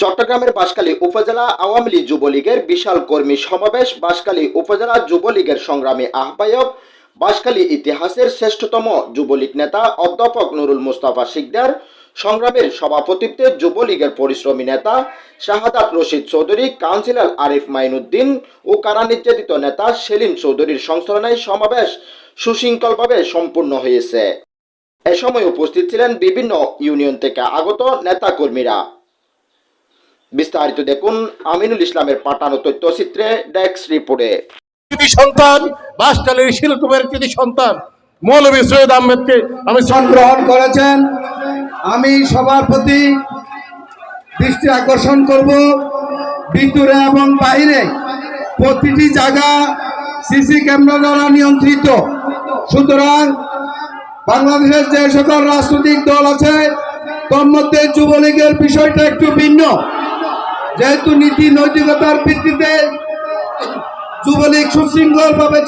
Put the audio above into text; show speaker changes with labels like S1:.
S1: চট্টগ্রামের বাসকালী উপজেলা আওয়ামী লীগ যুবলীগের বিশাল কর্মী সমাবেশ, বাসকালী উপজেলা যুবলীগের সংগ্রামী আহ্বায়ক, বাসকালী ইতিহাসের শ্রেষ্ঠতম যুবলীগ নেতা অধ্যাপক নুরুল মুস্তাফা শিকদার, সংগ্রামের সভাপতিত্বে যুবলীগের পরিশ্রমী নেতা শাহাদাত রশিদ চৌধুরী, কাউন্সিলর আরিফ মাইনুদ্দিন ও কারা নির্যাতিত নেতা সেলিম চৌধুরীর সংস্মরণে সমাবেশ সুশৃঙ্খলভাবে সম্পূর্ণ হয়েছে। এ সময় উপস্থিত ছিলেন বিভিন্ন ইউনিয়ন থেকে আগত নেতাকর্মীরা। বিস্তারিত দেখুন আমিনুল ইসলামের পাঠানো তথ্যচিত্রে ডেস্ক রিপোর্টে।
S2: সন্তান বাসকালের শিল্পের কৃতি সন্তান মৌলভী সৈয়দ আহমেদকে আমি
S3: আসন গ্রহণ করেছেন। আমি সবার প্রতি দৃষ্টি আকর্ষণ করব। ভিতরে এবং বাইরে প্রতিটি জায়গা সিসি ক্যামেরা দ্বারা নিয়ন্ত্রিত। সুতরাং বাংলাদেশের যে সকল রাজনৈতিক দল আছে তোর মধ্যে যুবলীগের বিষয়টা একটু ভিন্ন। যেহেতু নীতি নৈতিকতার ভিত্তিতে যুবলীগ সুশৃঙ্খলভাবে